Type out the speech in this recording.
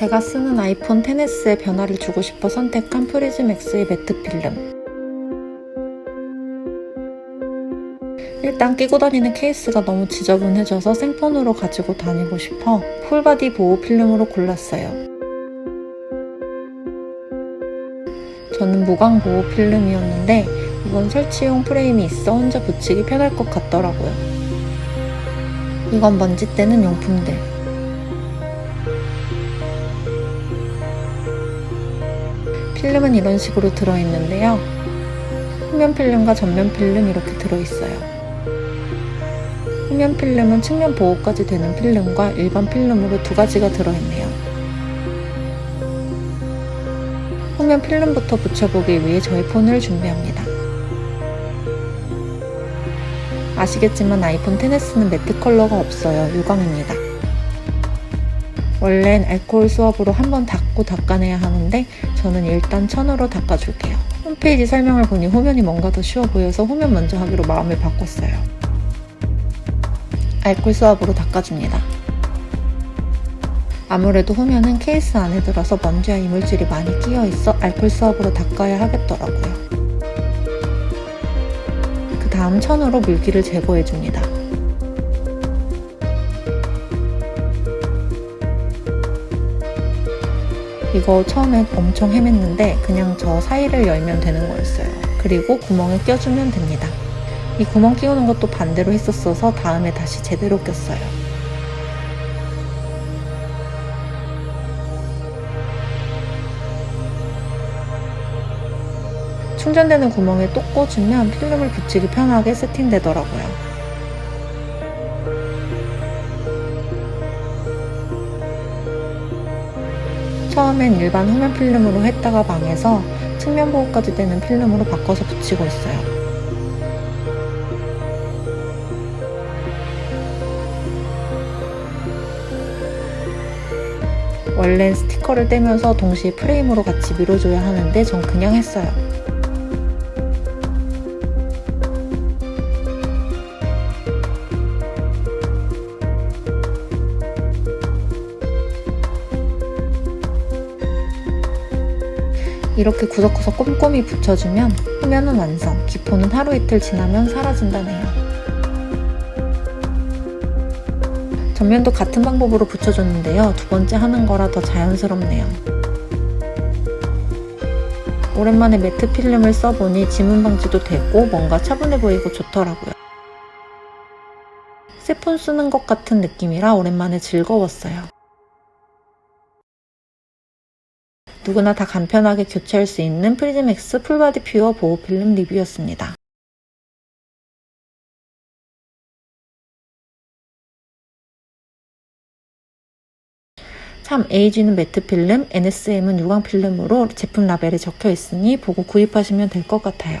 제가 쓰는 아이폰 10s의 변화를 주고 싶어 선택한 프리즘엑스의 매트 필름. 일단 끼고 다니는 케이스가 너무 지저분해져서 생폰으로 가지고 다니고 싶어 풀바디 보호 필름으로 골랐어요. 저는 무광 보호 필름이었는데 이건 설치용 프레임이 있어 혼자 붙이기 편할 것 같더라고요. 이건 먼지 떼는 용품들. 필름은 이런 식으로 들어있는데요. 후면 필름과 전면 필름 이렇게 들어있어요. 후면 필름은 측면 보호까지 되는 필름과 일반 필름으로 두 가지가 들어있네요. 후면 필름부터 붙여보기 위해 저희 폰을 준비합니다. 아시겠지만 아이폰 10s는 매트 컬러가 없어요. 유광입니다. 원래는 알코올 수압으로 한번 닦고 닦아내야 하는데 저는 일단 천으로 닦아줄게요. 홈페이지 설명을 보니 후면이 뭔가 더 쉬워 보여서 후면 먼저 하기로 마음을 바꿨어요. 알코올 수압으로 닦아줍니다. 아무래도 후면은 케이스 안에 들어서 먼지와 이물질이 많이 끼어 있어 알코올 수압으로 닦아야 하겠더라고요. 그 다음 천으로 물기를 제거해줍니다. 이거 처음에 엄청 헤맸는데 그냥 저 사이를 열면 되는 거였어요. 그리고 구멍에 껴주면 됩니다. 이 구멍 끼우는 것도 반대로 했었어서 다음에 다시 제대로 꼈어요. 충전되는 구멍에 또 꽂으면 필름을 붙이기 편하게 세팅되더라고요. 처음엔 일반 후면 필름으로 했다가 망해서 측면 보호까지 되는 필름으로 바꿔서 붙이고 있어요. 원래는 스티커를 떼면서 동시에 프레임으로 같이 밀어줘야 하는데 전 그냥 했어요. 이렇게 구석구석 꼼꼼히 붙여주면 후면은 완성, 기포는 하루 이틀 지나면 사라진다네요. 전면도 같은 방법으로 붙여줬는데요. 두 번째 하는 거라 더 자연스럽네요. 오랜만에 매트 필름을 써보니 지문 방지도 되고 뭔가 차분해 보이고 좋더라고요. 새폰 쓰는 것 같은 느낌이라 오랜만에 즐거웠어요. 누구나 다 간편하게 교체할 수 있는 프리즘엑스 풀바디 퓨어 보호 필름 리뷰였습니다. 참 AG는 매트 필름, NSM은 유광 필름으로 제품 라벨에 적혀 있으니 보고 구입하시면 될 것 같아요.